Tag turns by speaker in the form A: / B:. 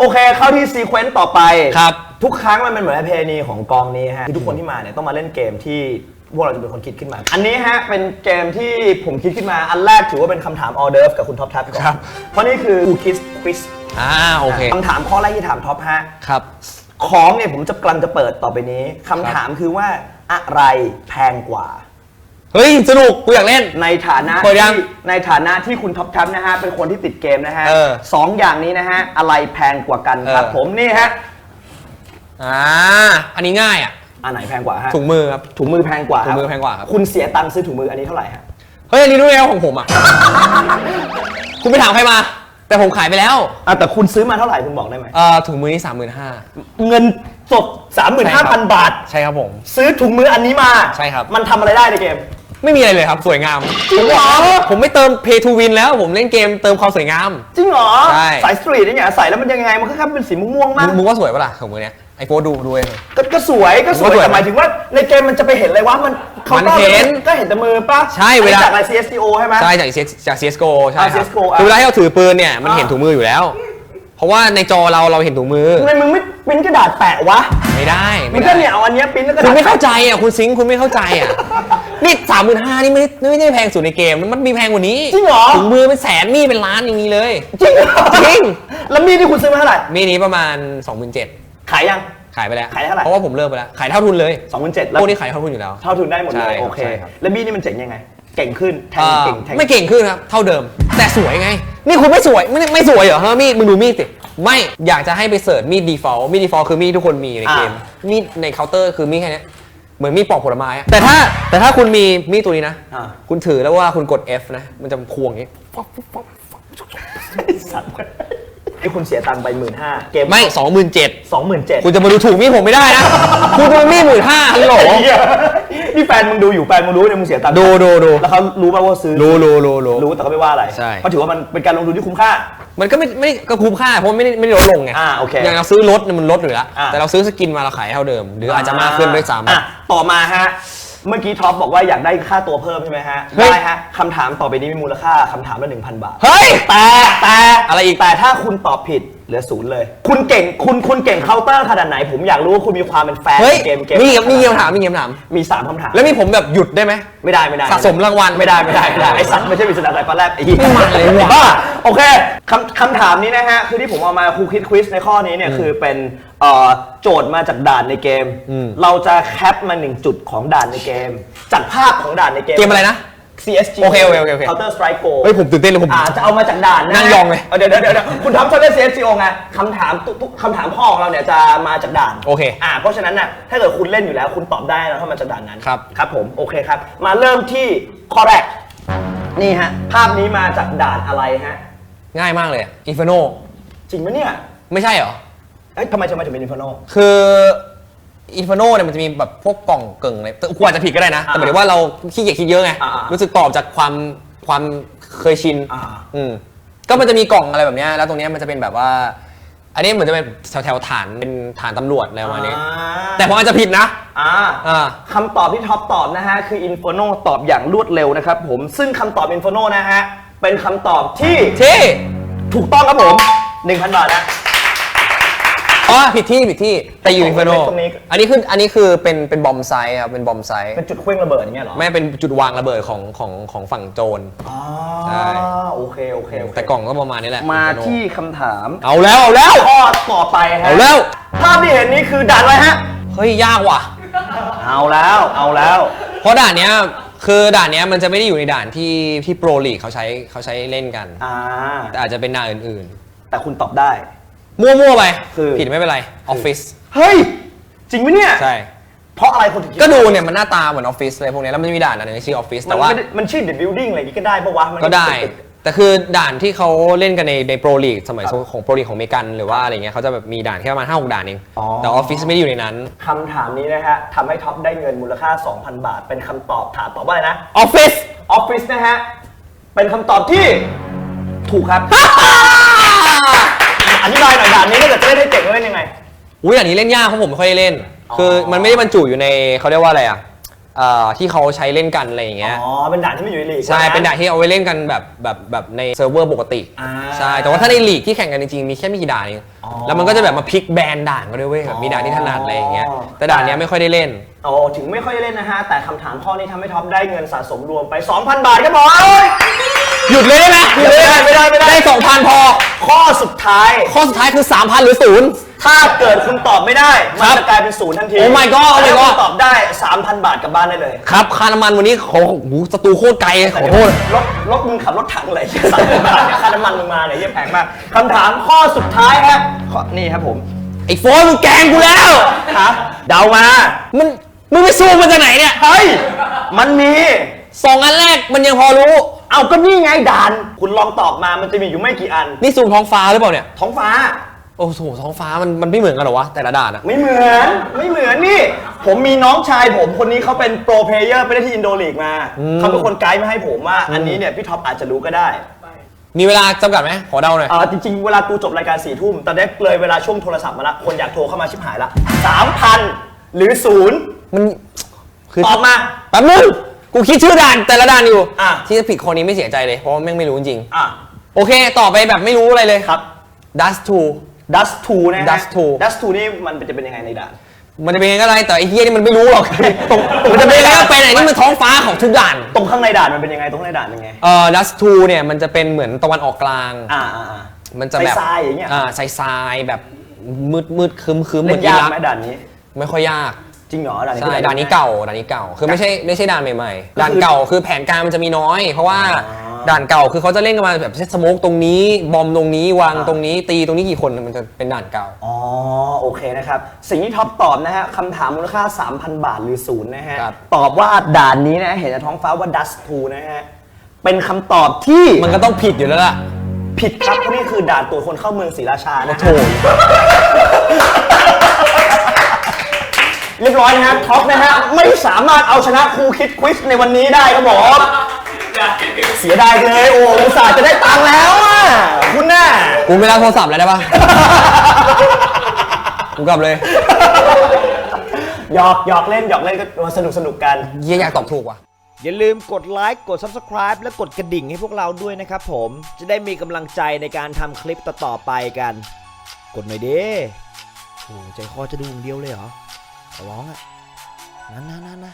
A: โอเคเข้าที่ซีเควนต์ต่อไป
B: ครับ
A: ทุกครั้งมันเป็นเหมือนเพณีของกองนี้ฮะที่ทุกคนที่มาเนี่ยต้องมาเล่นเกมที่พวกเราจะเป็นคนคิดขึ้นมา อันนี้ฮะเป็นเกมที่ผมคิดขึ้นมาอันแรกถือว่าเป็นคำถามออเดิร์ฟกับคุณท็อปทัพก่อน
B: ครับ
A: เพราะนี่คือ Who Kiss Quiz
B: อ่าโอเค
A: คำถามข้อแรกที่ถามท็อปฮะ
B: ครับ
A: ของเนี่ยผมจะกำลังจะเปิดต่อไปนี้คำถามคือว่าอะไรแพงกว่า
B: เฮ้ย สนุก กูอยากเล่น
A: ในฐานะ
B: เปิดยัง
A: ที่ในฐานะที่คุณท็อปทัพนะฮะ เป็นคนที่ติดเกมนะฮะ
B: เออ
A: สองอย่างนี้นะฮะ อะไรแพงกว่ากันครับ
B: เออ
A: ผมนี่ฮะ
B: อ่า อันนี้ง่ายอะ
A: อันไหนแพงกว่าฮะ
B: ถุงมือครับ
A: ถุงมือแพงกว่า
B: ถุงมือแพงกว่าครับ
A: คุณเสียตังค์ซื้อถุงมืออันนี้เท่าไหร่ฮะ
B: เฮ้ย อันนี้รู้แล้วของผมอะ คุณไปถามใครมา แต่ผมขายไปแล้ว
A: อะแต่คุณซื้อมาเท่าไหร่คุณบอกได้ไหม
B: เอ่อ ถุงมือนี่สามหมื่นห้า
A: เงินสด35,000 บาท
B: ใช่ครับผม
A: ซื้อถุงมืออันนี้มา
B: ใช่ครับ
A: มันทำอะไรได้ในเกม
B: ไม่มีอะไรเลยครับสวยงาม
A: จริงเหรอ
B: ผมไม่เติม pay to win แล้วผมเล่นเกมเติมความสวยงาม
A: จริงเหรอ
B: ใช่
A: สายสตรีทเนี่ยใส่แล้วมันยังไง มันก็แค่เป็นสีม่วงๆ
B: มึ
A: มางก
B: มึงว่าสวยปะล่ะถุงมือเนี้ยไอโฟดูดูเอง
A: ก็ก็สวยก็สวย
B: ผมว่าสวย
A: แต่หมายถึงว่าในเกมมันจะไปเห็นอะไรวะมันเขา
B: มัน
A: ก็
B: เห็น
A: ก็เห็นแต่มือป่ะ
B: ใช่เวลา
A: อันนี้จากอะไร CSGO ใช่ไหม
B: ใช่จาก CS จาก CSGO ใช่ครับ
A: อ่า CSGO อะ
B: คือเวลาที่เราถือปืนเนี่ยมัน
A: อ่า
B: เห็นถุงมืออยู่แล้ว เพราะว่าในจอเราเราเห็นถุงมือ
A: ทำไมมึงไม่ปริ้นกระดาษแปะวะ
B: ไม่ได้
A: มึ
B: ไม่
A: ง
B: ได้
A: ก็เนี่ยเอาอันเนี้ยปริ้นแล้วกระ
B: คุ
A: ดา
B: ณ
A: ษ
B: ไม่เข้าใจอะคุณซิงค์คุณไม่เข้าใจอะ นี่สามหมื่นห้านี่ไม่ได้ไม่ได้แพงสุดในเกม มันมีแพงกว่านี้
A: จริงเหรอ
B: ถุงมือเป็นแสนมีดเป็นล้านอย่างนี้เลย
A: จริงเหรอ
B: จริง
A: แล้วมีดที่คุณซื้อมาเท่าไหร่
B: มีดนี้ประมาณ 27,000
A: ขายยัง
B: ขายไปแล้ว
A: ขายได้เท่าไหร่
B: เพราะว่าผมเลิกไปแล้ว ขายเท่าทุนเลย
A: สองพันเจ็ด
B: พ
A: แล้ว
B: วกนี้ขายเท่าทุนอยู่แล้ว
A: เท่าทุนได้หมดเล
B: ใช่
A: ย
B: ครับ
A: โอเค
B: ใช่ครับ
A: แล้วมีดนี่มันเจ๋งยังไง เก่งขึ้น แทง
B: เอ่อ
A: เก่งแทง
B: ไม่เก่งขึ้นครับ เท่าเดิม แต่สวยไง นี่คุณไม่สวย ไม่ไม่สวยเหรอฮะมีดมึงดูมีดสิไม่อยากจะให้ไปเสิร์ชมีด default มีด default คือมีดทุกคนมีอยู่ในเกมมีดในเคาน์เตอร์คือมีดแค่เนี้ย เหมือนมีดปอกผลไม้อะแต่ถ้าแต่ถ้าคุณมีมีดตัวนี้นะ
A: อ่า
B: คุณถือแล้วว่าคุณกด F นะ มันจะควงอย่างนี้
A: สัตว์ไอ้คุณเสียตังค์ไปหมื่นห้าเกม
B: ไม่สองหมื่นเจ็ด
A: สองหมื่นเจ็ด
B: คุณจะมาดูถูกมีดผมไม่ได้นะ คุณจะมามีดหมื่นห้าฮัลโหล
A: นี่แฟนมึงดูอยู่แฟนมึงรู้เนี่ยมึงเสียตังค์
B: ดูดูดู
A: แล้วเขารู้ป่าว่าซื้อ
B: รู้รู้รู้รู้
A: รู้แต่เขาไม่ว่าอะไร
B: ใช่
A: เพราะถือว่ามันเป็นการลงทุนที่คุ้มค่า
B: มันก็ไม่ไม่ก็คุ้มค่าเพราะไม่ได้ไม่ได้ลดลงไง
A: อ่าโอเค
B: อย่างเราซื้อรถเนี่ยมันลดอยู่แล้ว
A: อ่า
B: แต่เราซื้อสกินมาเราขายเท่าเดิม หรืออาจจะมากขึ้นด้วยซ้ำ
A: อะต่อมาฮะ เมื่อกี้ท็อปบอกว่าอยากได้ค่าตัวเพิ่มใช่ไหมฮะ
B: เฮ้ย
A: ได้ฮะคำถามต่อไปนี้มีมูลค่าคำถามละหนึ่งพันบาท
B: เฮ้ย
A: แต่แต่
B: อะไรอีก
A: แต่ถ้าคุณตอบผิด เหลือศูนย์เลย คุณเก่งคุณคุณเก่งเคาน์เตอร์ขนาดไหน ผมอยากรู้ว่าคุณมีความเป็นแฟน
B: เฮ้ย
A: เกมเกม
B: มีมีคำถามมีคำถาม
A: มีสามคำถาม
B: แล้วมีผมแบบหยุดได้ไหม
A: ไม่ได้ไม่ได้
B: สะสมรางวัล
A: ไม่ได้ไม่ได้ไม่ได้ไอ้สัตว์ไม่ใช่ปริศนาสายฟ้าแลบไอ้เหี้
B: ไม่มันเลยว่ะ
A: บ้าโอเคคำคำถามนี้นะฮะคือที่ผมเอามาครูคิดควิสในข้อนี้เนี่ยคือเป็นเอ่อโจทย์มาจากด่านในเกม
B: อืม
A: เราจะแคปมาหนึ่งจุดของด่านในเกม จากภาพของด่านในเกม
B: เกมอะไรนะ
A: CSG
B: โอเคโอเคโอเคโอเค
A: Counter Strike Go
B: เฮ้ยผมตื่นเต้นเลยผม
A: อาจจะเอามาจากด่านนะ
B: นั่งยองเลย
A: เเดี๋ยวเดี๋ยวเดี๋ยวคุณท็อปชอบเล่น CSGO ไงคำถามทุกทุกคำถามข้อของเราเนี่ยจะมาจากด่าน
B: โอเค
A: อ่าเพราะฉะนั้นน่ะถ้าเกิดคุณเล่นอยู่แล้วคุณตอบได้แล้วถ้ามาจากด่านนั้น
B: ครับ
A: ครับผมโอเคครับ มาเริ่มที่ข้อแรกนี่ฮะภาพนี้มาจากด่านอะไรฮะ
B: ง่ายมากเลยอินฟ n โน
A: จริงไหมเนี่ย
B: ไม่ใช่เหรอ
A: เอ้ยทำไมจะมาถึงเป็นอินฟโน
B: คือ อินฟ n โนเนี่ยมันจะมีแบบพวกกล่องเก่งอะไรแต่กูอาจจะผิดก็ได้นะ แต่หมายถึงว่าเราขี้เกียจคิดเยอะไง
A: อ่าๆ
B: รู้สึกตอบจากความความเคยชิน
A: อ่า
B: อืม ก็มันจะมีกล่องอะไรแบบเนี้ยแล้วตรงเนี้ยมันจะเป็นแบบว่า อันนี้เหมือนจะเป็นแถวๆฐานเป็นฐานตำรวจอะไรประมาณนี้ แต่ผมอาจจะผิดนะ
A: อ่า
B: อ่า
A: คำตอบที่ท็อปตอบนะฮะ คืออินฟโนตอบอย่างรวดเร็วนะครับผมซึ่งคำตอบอินฟโนนะฮะ เป็นคำตอบที่
B: ที่
A: ถูกต้องครับผม 1,000 บาทนะ
B: อ๋อผิดที่ผิดที่แต่อยู่อินฟ n โน
A: ตรงนี้
B: อันนี้คืออันนี้คือเป็นเป็นบอมไซต์ครับเป็นบอมไซต์
A: เป็นจุดเครื่องระเบิดอย่างเงี้ยเหรอ
B: ไม่เป็นจุดวางระเบิดของของของฝั่งโจร
A: อ๋อ
B: ใช่
A: โอเคโอเคโอเค
B: แต่กล่องก็ประมาณนี้แหละ
A: มา
B: Inferno
A: ที่คำถาม
B: เอาแล้วเอาแล้ว
A: ข้อต่อไปฮะ
B: เอาแล้ว
A: ภาพที่เห็นนี้คือด่านอะไรฮะ
B: เฮ้ยยากว่ะ
A: เอาแล้วเอาแล้ว
B: เพราะด่านเนี้ยคือด่านเนี้ยมันจะไม่ได้อยู่ในด่านที่ที่โปรลีกเขาใช้เขาใช้เล่นกัน
A: อ่า
B: แต่อาจจะเป็นด่านอื่น
A: แต่คุณตอบได้
B: ๆ มั่วๆไป
A: คือ
B: ผิดไม่เป็นไรออฟฟิศ
A: เฮ้ย จริงไหมเนี่ย
B: ใช่
A: เพราะอะไรคนถึงคิ
B: ก็ดูเนี่ยมันหน้าตาเหมือนออฟฟิศเลยพวกเนี้ยแล้วมันจะมีด่านอันหนึงที่ชื่อออฟฟิศ
A: มัน
B: แต่ว่า
A: ไม่ได้มันชื่อ The Building อะไรอย่างงี้ก็ได้ปะวะมัน
B: ก็ได้
A: เป็นตึก
B: แต่คือด่านที่เขาเล่นกันในในโปรลีกสมัยของโปรลีกของอเมริกันหรือว่าอะไรเงี้ยเขาจะแบบมีด่านแค่ประมาณห้าหกด่านเอง
A: อ๋อ
B: แต่ออฟฟิศไม่ได้อยู่ในนั้น
A: คำถามนี้นะฮะทำให้ท็อปได้เงินมูลค่า 2,000 บาท เป็นคำตอบถามตอบว่าอะไรนะ
B: ออฟฟิศ
A: ออฟฟิศนะฮะ เป็นคำตอบที่ถูกครับ อธิบายหน่อยด่านนี้ถ้าเกิดจะเล่นให้เจ๋งเล่นยังไง
B: อุ้ยอันนี้เล่นยากเพราะผมไม่ค่อยได้เล่น
A: อ๋อ
B: คือมันไม่ได้บรรจุอยู่ในเขาเรียกว่าอะไรอะเอ่อที่เขาใช้เล่นกันอะไรอย่างเงี้ย
A: อ๋อ เป็นด่านที่ไม่อยู่ในลีก
B: ใช่
A: ว่างั้
B: เป็นด่านที่เอาไว้เล่นกันแบบแบบแบบในเซิร์ฟเวอร์ปกติ
A: อ่า
B: ใช่ แต่ว่าถ้าในลีกที่แข่งกันจริงๆ มีแค่ไม่กี่ด่านเอง
A: อ๋อ
B: แล้วมันก็จะแบบมาพลิกแบนด่านก็ด้วยเว้ยแบบมีด่านที่ถนัดอะไรอย่างเงี้ย
A: อ๋อ
B: แต่ด่านเนี้ยไม่ค่อยได้เล่น
A: โอ้ถึงไม่ค่อยได้เล่นนะฮะ แต่คำถามข้อนี้ทำให้ท็อปได้เงินสะสมรวมไป 2,000 บาทครับผม
B: หยุดเลยได้ไหมหยุดเลย
A: ไม่ได้ไม่ได้ไม่ได้
B: ได้สองพันพอ
A: ข้อสุดท้าย
B: ข้อสุดท้ายคือ 3,000 หรือศูนย์
A: ถ้าเกิดคุณตอบไม่ได้ มั
B: คนรับ
A: จะกลายเป็นศูนย์ทันที
B: Oh my god oh my
A: ถ้า
B: god
A: คุณตอบได้ 3,000 บาทกลับบ้านได้เลย
B: ครับค่าน้ำมันวันนี้ขอโอ้โหสตูโคตรไกลขอโทษ
A: รถรถมึงขับรถถังเลยสามพันบาทเนี่ยค่าน้ำมันมึงมาเนี่ยเยี่ยแพงมากคำถามข้อสุดท้ายครับข้อนี่ครับผม
B: ไอ้โฟนมึงแกล้งกูแล้ว
A: ฮะเดามา
B: มันมึงไปซูมมาจากไหนเนี่ย
A: เฮ้ย มันมี
B: สองอันแรกมันยังพอรู้
A: เอาก็นี่ไงด่าน คุณลองตอบมามันจะมีอยู่ไม่กี่อัน
B: นี่ซูมท้องฟ้าหรือเปล่าเนี่ย
A: ท้องฟ้า
B: โอ้โหท้องฟ้ามันมันไม่เหมือนกันเหรอวะแต่ละด่านอะ
A: ไม่เหมือนไม่เหมือนนี่ ผมมีน้องชายผมคนนี้เขาเป็นโปรเพลเยอร์ไปได้ที่อินโดลีกมาเขาเป็นคนไกด์มาให้ผมว่า อันนี้เนี่ยพี่ท็อปอาจจะรู้ก็ได้
B: มีเวลาจำกัดไหมขอเดาหน่อย
A: อ่าจริงๆ เวลากูจบรายการสี่ทุ่มตอนนี้เลยเวลาช่วงโทรศัพท์มาละคนอยากโทรเข้ามาชิบหายละสามพันหรือศูนย์
B: มันคือ
A: ตอบมา
B: แป๊บนึง กูคิดชื่อด่านแต่ละด่านอยู่
A: อะ
B: ที่จะผิดคนนี้ไม่เสียใจเลยเพราะว่าแม่งไม่รู้จริง
A: อะ
B: ๆโอเค ต่อไปแบบไม่รู้อะไรเลย
A: ครับ
B: Dust 2
A: Dust 2นะฮะ
B: Dust 2
A: Dust 2นี่มันจะเป็นยังไงในด่าน
B: มันจะเป็นยังไงก็ได้แต่ไอ้เฮียนี่มันไม่รู้หรอก มันจะเป็นยังไงก็ไปไหนนี่มันท้องฟ้าของทุกด่าน
A: ตรงข้างในด่านมันเป็นยังไงตรงข้างในด่านเป็นยังไง
B: เอ่อ Dust 2 เนี่ยมันจะเป็นเหมือนตะวันออกกลาง
A: อ่าอ่าอ่า
B: มันจะแบบ
A: ทรายๆอย่างเงี้ย
B: อ่าทรายทรายๆแบบมืดมืดๆคึมคึมๆเหมื
A: เล่
B: อนน
A: ยาก
B: อิรัก
A: ไหมด่านนี้
B: ไม่ค่อยยาก
A: จริงเหรอด่านนี้
B: ใช่
A: เป็
B: ด่านนี้เก่าด่านนี้เก่า คือไม่ใช่ไม่ใช่ด่านใหม่ๆด่าน
A: ก็คือ
B: เก่าคือแผนการมันจะมีน้อย เพราะว่า
A: อ๋อ
B: ด่านเก่าคือเขาจะเล่นกันมาแบบเซตสโมกตรงนี้บอมตรงนี้วาง
A: อ่า
B: ตรงนี้ ตีตรงนี้กี่คนมันจะเป็นด่านเก่า
A: อ๋อโอเคนะครับ สิ่งที่ท็อปตอบนะฮะคำถามมูลค่า 3,000 บาทหรือศูนย์นะฮะ
B: ครับ
A: ตอบว่าด่านนี้นะเห็นในท้องฟ้าว่า Dust 2นะฮะ เป็นคำตอบที่
B: มันก็ต้องผิดอยู่แล้วล่ะ
A: ผิดครับเพราะนี่คือด่านตัวจคนเข้าเมืองศรีราชานะ
B: โถ
A: ฮะ เรียบร้อยนะฮะท็อปนะฮะไม่สามารถเอาชนะครูคิดควิสในวันนี้ได้ครับผมเสียดายเลยโอ้อุตส่าห์จะได้ตังค์แล้วอะคุณน่ะ
B: กูไม่รับโทรศัพท์แล้วได้ปะ กูกลับเลย
A: หยอกหยอกเล่นหยอกเล่นก็มาสนุกสนุกกัน
B: เยี่ยอยากตอบถูกว่ะ
C: อย่าลืมกดไลค์กด Subscribe และกดกระดิ่งให้พวกเราด้วยนะครับผม จะได้มีกำลังใจในการทำคลิปต่อๆไปกัน กดหน่อยดิโอ้ใจคอจะดูอย่างเดียวเลยเหรอ ขอร้องอะนะนะนะนะ